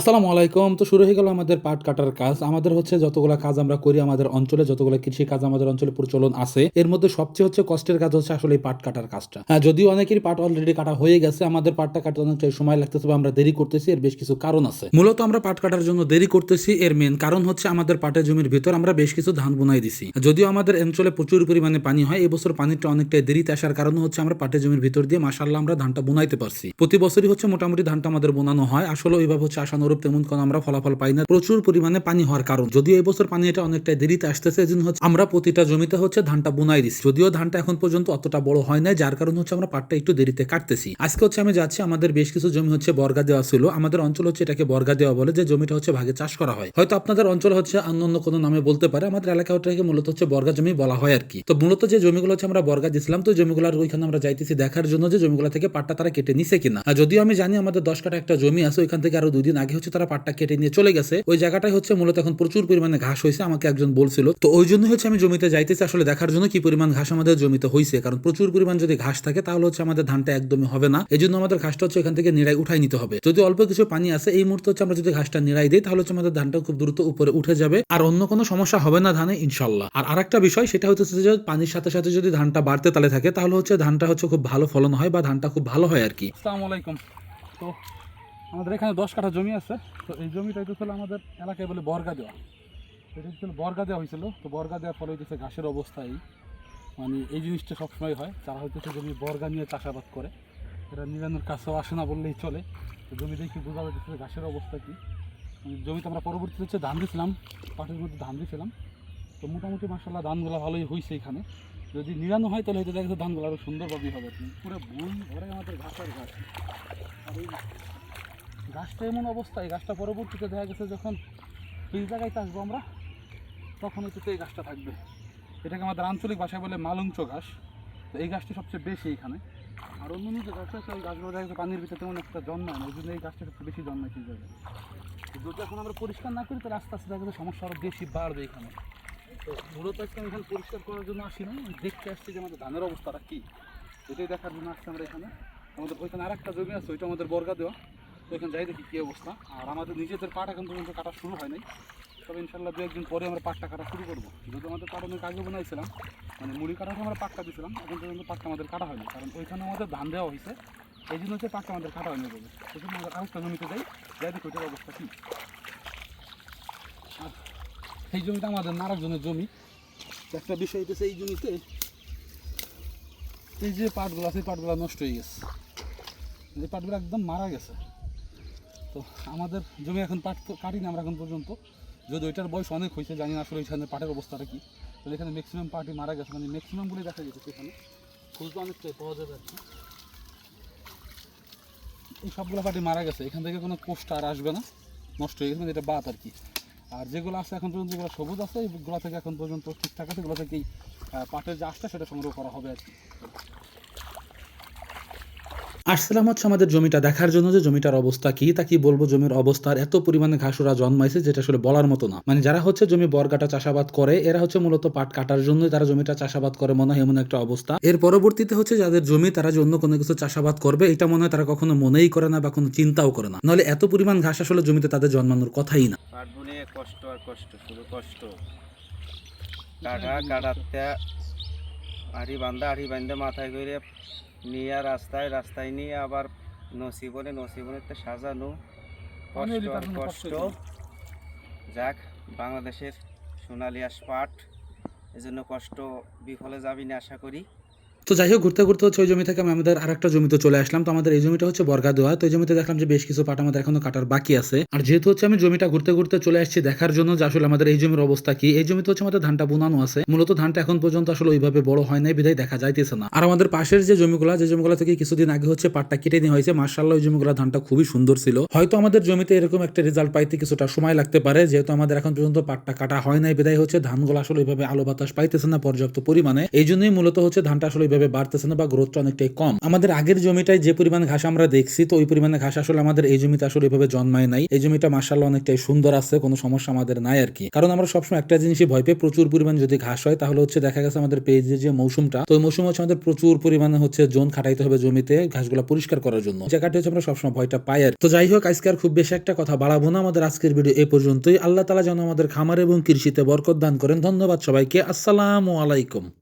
আসসালামু আলাইকুম। তো শুরু হয়ে গেল আমাদের পাট কাটার কাজ। আমাদের হচ্ছে যতগুলো কাজ আমরা করি আমাদের অঞ্চলে যতগুলো কৃষি কাজ আমাদের অঞ্চলে প্রচলন আছে এর মধ্যে সবচেয়ে হচ্ছে কষ্টের কাজ হচ্ছে আসলে এই পাট কাটার কাজটা। হ্যাঁ, যদিও অনেকেরই পাট অলরেডি কাটা হয়ে গেছে আমাদের পাটটা কাটতে অনেকটা সময় লাগতেছে বা আমরা দেরি করতেছি এর বেশ কিছু কারণ আছে। মূলত আমরা পাট কাটার জন্য দেরি করতেছি এর মেন কারণ হচ্ছে আমাদের পাটের জমির ভিতর আমরা বেশ কিছু ধান বুনাই দিছি। যদিও আমাদের অঞ্চলে প্রচুর পরিমাণে পানি হয় এবছর পানিটা অনেকটাই দেরিতে আসার কারণ হচ্ছে আমরা পাটের জমির ভিতর দিয়ে মাসাল্লাহ আমরা ধানটা বুনাইতে পারছি। প্রতি বছরই হচ্ছে মোটামুটি ধানটা আমাদের বোনানো হয় আসলে ওইভাবে হচ্ছে আশানুরূপ তেমন কোনো আমরা ফলাফল পাই না। প্রচুর পরিমাণে পানি হওয়ার কারণ। যদিও এই বছর পানি এটা অনেকটা দেরিতে আসতেছে, এজন্য হচ্ছে আমরা প্রতিটা জমিতে হচ্ছে ধানটা বুনাই দিচ্ছি যদিও ধানটা এখন পর্যন্ত অতটা বড় হয় না যার কারণে হচ্ছে আমরা পাটটা একটু দেরিতে কাটতেছি। আজকে হচ্ছে আমি যাচ্ছি, আমাদের বেশ কিছু জমি হচ্ছে বর্গা দেওয়া ছিল। আমাদের অঞ্চল হচ্ছে এটাকে বর্গা দেওয়া বলে, যে জমিটা হচ্ছে ভাগে চাষ করা হয়। হয়তো আপনাদের অঞ্চল হচ্ছে অন্য অন্য কোনো নামে বলতে পারে, আমাদের এলাকাটাকে মূলত হচ্ছে বর্গা জমি বলা হয় আর কি। তো মূলত যে জমিগুলো হচ্ছে আমরা বর্গা দিছিলাম, তো জমিগুলোর ওইখানে আমরা যাইতেছি দেখার জন্য যে জমিগুলো থেকে পাটটা তারা কেটে নিছে কিনা। আর যদিও আমি জানি আমাদের দশ কাটা একটা জমি আছে, ওইখান থেকে আরও দুই দিন আগে হচ্ছে তারা পাটটা কেটে নিয়ে চলে গেছে। ওই জায়গাটাই হচ্ছে মূলত এখন প্রচুর পরিমাণে ঘাস হয়েছে, আমাকে একজন বলছিল। তো ওই জন্য হচ্ছে আমি জমিতে যাইতেছি আসলে দেখার জন্য কি পরিমাণ ঘাস আমাদের জমিতে হয়েছে কারণ প্রচুর পরিমাণ যদি ঘাস থাকে, তাহলে হচ্ছে আমাদের ধানটা একদমই হবে না। এই জন্য আমাদের ঘাসটা হচ্ছে এখান থেকে নিড়াই উঠাই নিতে হবে। যদি অল্প কিছু পানি আছে, এই মুহূর্তে হচ্ছে আমরা যদি ঘাসটা নিড়াই দিই, তাহলে হচ্ছে আমাদের ধানটা খুব দ্রুত উপরে উঠে যাবে। আর অন্য কোনো সমস্যা হবে না ধানে, ইনশাল্লাহ। আর আরেকটা বিষয়, সেটা হচ্ছে যে পানির সাথে সাথে যদি ধানটা বাড়তে তালে থাকে, তাহলে হচ্ছে ধানটা হচ্ছে খুব ভালো ফলন হয় বা ধানটা খুব ভালো হয় আর কি। আসসালামু আলাইকুম। তো আমাদের এখানে দশ কাঠা জমি আছে। তো এই জমিটা হচ্ছে আমাদের এলাকায় বলে বর্গা দেওয়া। এটা হচ্ছে বর্গা দেওয়া হয়েছিল তো বর্গা দেওয়ার ফলে হচ্ছে ঘাসের অবস্থা এই। মানে এই জিনিসটা সবসময় হয়। যারা হয়তো জমি বর্গা নিয়ে চাষাবাদ করে এটা নিরানোর কাছেও আসে না বললেই চলে। তো জমি দেখে বোঝা যাচ্ছে ঘাসের অবস্থা কী। মানে জমিতে আমরা পরবর্তীতে হচ্ছে ধান দিয়েছিলাম পাটের মধ্যে ধান দিয়েছিলাম তো মোটামুটি মাসাল্লাহ ধানগুলো ভালোই হয়েছে এখানে। যদি নিরানো হয় তাহলে হয়তো দেখা যাচ্ছে ধানগুলো আরও সুন্দরভাবেই হবে। পুরো বন ভরে আমাদের ঘাসের ঘাস। আর এই গাছটা এমন অবস্থা, এই গাছটা পরবর্তীতে দেখা গেছে যখন এই জায়গায় আসব আমরা, তখন হচ্ছে এই গাছটা থাকবে। এটাকে আমাদের আঞ্চলিক ভাষায় বলে মালুঞ্চ ঘাস। তো এই গাছটি সবচেয়ে বেশি এখানে। আর অন্য যে গাছ আছে, ওই গাছগুলো দেখা যাচ্ছে পানির ভিতরে তেমন একটা জন্মায় না, ওই জন্য এই গাছটা সবচেয়ে বেশি জন্মায় সেই জায়গায়। যদি এখন আমরা পরিষ্কার না করি, তাহলে আস্তে আস্তে দেখা সমস্যা আরও বেশি বাড়বে এখানে। তো মূলত আজকে আমি এখানে পরিষ্কার করার জন্য আসি না দেখতে আসছি যে আমাদের ধানের অবস্থাটা কী। এটাই দেখার জন্য আসছি আমরা এখানে। আমাদের ওইখানে আর একটা জমি আছে, ওইটা আমাদের বর্গা দেওয়া। তো এখানে যাই দেখি কী অবস্থা। আর আমাদের নিজেদের পাট এখন পর্যন্ত কাটা শুরু হয় নাই। তবে ইনশাল্লাহ দু একদিন পরে আমরা পাটটা কাটা শুরু করব। যদি আমাদের পাট অনেক আগে বানাইছিলাম মানে মুড়ি কাটাতে আমরা পাটটা দিয়েছিলাম এখন পর্যন্ত পাটটা আমাদের কাটা হয়নি। কারণ ওইখানে আমাদের ধান দেওয়া হয়েছে, এই জন্য হচ্ছে পাটটা আমাদের কাটা হয়নি বলে। সেই জন্য আমরা আরেকটা জমিতে যাই যাই দেখি ওইটার অবস্থা কী। আর এই জমিটা আমাদের নারাকজনের জমি। একটা বিষয় হচ্ছে এই জমিতে, এই যে পাটগুলো আছে পাটগুলো নষ্ট হয়ে গেছে। এই পাটগুলো একদম মারা গেছে। তো আমাদের জমি এখন পাট তো কাটিনি আমরা এখন পর্যন্ত। যদি ওইটার বয়স অনেক হয়েছে, জানি না আসলে ওইখানে পাটের অবস্থাটা কি। তাহলে এখানে ম্যাক্সিমাম পার্টি মারা গেছে মানে ম্যাক্সিমাম বলে দেখা গেছে সেখানে। ফুল তো অনেকটাই পাওয়া যাবে আর কি। এই সবগুলো পার্টি মারা গেছে, এখান থেকে কোনো পোস্ট আর আসবে না, নষ্ট হয়ে গেছে মানে এটা বাদ আর কি। আর যেগুলো আছে এখন পর্যন্ত যেগুলো সবুজ আছে এইগুলো থেকে এখন পর্যন্ত ঠিকঠাক আছে, এগুলো থেকেই পাটের যে আশটা সেটা সংগ্রহ করা হবে আর কি। আসসালাম হচ্ছে আমাদের জমিটা, দেখার জন্য যে জমিটার অবস্থা কি, তা কি বলব? জমির অবস্থার এত পরিমাণে ঘাসুরা জন্মাইছে যেটা আসলে বলার মতো না। মানে যারা হচ্ছে জমি বর্গাটা চাষাবাদ করে, এরা হচ্ছে মূলত পাট কাটার জন্য তারা জমিটা চাষাবাদ করে, মনে হয় এমন একটা অবস্থা। এর পরবর্তীতে হচ্ছে যাদের জমি, তারা যে অন্য কোনো কিছু চাষাবাদ করবে, এটা মনে হয় তারা কখনো মনেই করে না বা কোনো চিন্তাও করে না। নাহলে এত পরিমাণ ঘাস আসলে জমিতে তাদের জন্মানোর কথাই না। কষ্ট আর কষ্ট, শুধু কষ্ট। কাটা কাটাতে আড়ি বান্ধা, আড়ি বান্ধে মাথায় করে নিয়ে রাস্তায় রাস্তায় নিয়ে আবার নসিবনে তো সাজানো। কষ্ট আর কষ্ট কষ্ট। যাক বাংলাদেশের সোনালি আস পাট। এজন্য কষ্ট বিফলে যাবি না আশা করি। তো যাই হোক, ঘুরতে ঘুরতে হচ্ছে ওই জমি থেকে আমি আমাদের আরেকটা জমিতে চলে আসলাম। তো আমাদের এই জমিটা হচ্ছে বর্গা দেওয়া তো এই জমিতে দেখলাম যে বেশ কিছু পাট আমাদের এখনও কাটার বাকি আছে। আর যেহেতু হচ্ছে আমি জমিটা ঘুরতে ঘুরতে চলে আসছি দেখার জন্য যে আসলে আমাদের এই জমির অবস্থা কি, এই জমিতে হচ্ছে আমাদের ধানটা বোনানো আছে। মূলত ধানটা এখন পর্যন্ত আসলে ওইভাবে বড় হয় নাই, বিধায় দেখা যাইতেছে না। আর আমাদের পাশের যে জমিগুলা যে জমিগুলা থেকে কিছুদিন আগে হচ্ছে পাটটা কেটে নেওয়া হয়েছে মার্শাল্লাহ ওই জমিগুলা ধানটা খুবই সুন্দর ছিল। হয়তো আমাদের জমিতে এরকম একটা রেজাল্ট পাইতে কিছুটা সময় লাগতে পারে, যেহেতু আমাদের এখন পর্যন্ত পাটটা কাটা হয় নাই, বিধায় হচ্ছে ধানগুলো আসলে ওইভাবে আলো বাতাস পাইতেছে না পর্যাপ্ত পরিমাণে। এই জন্যই মূলত হচ্ছে ধানটা আসলে ওইভাবে বাড়তেছে না বা গ্রোথটা অনেকটাই কম। আমাদের আগের জমিটায় যে পরিমাণ ঘাস আমরা দেখছি, তো ওই পরিমাণে ঘাস আসলে আমাদের এই জমিতে আসলে এভাবে জন্মায় নাই। এই জমিটা মাসাল্লাহ অনেকটাই সুন্দর আছে, কোনো সমস্যা আমাদের নাই আর কি। কারণ আমরা সবসময় একটা জিনিসই ভয় পেয়ে প্রচুর পরিমাণ যদি ঘাস হয়, তাহলে হচ্ছে দেখা গেছে আমাদের পেজে যে মৌসুমটা, তো ওই মৌসুম হচ্ছে আমাদের প্রচুর পরিমাণে হচ্ছে জোন খাটাইতে হবে জমিতে ঘাসগুলো পরিষ্কার করার জন্য। জায়গাটা হচ্ছে আমরা সবসময় ভয়টা পাই আর তো যাই হোক, আজকে আর খুব বেশি একটা কথা বাড়াবো না। আমাদের আজকের ভিডিও এ পর্যন্তই। আল্লাহ তালা যেন আমাদের খামার এবং কৃষিতে বরকত দান করেন। ধন্যবাদ সবাইকে। আসসালামু আলাইকুম।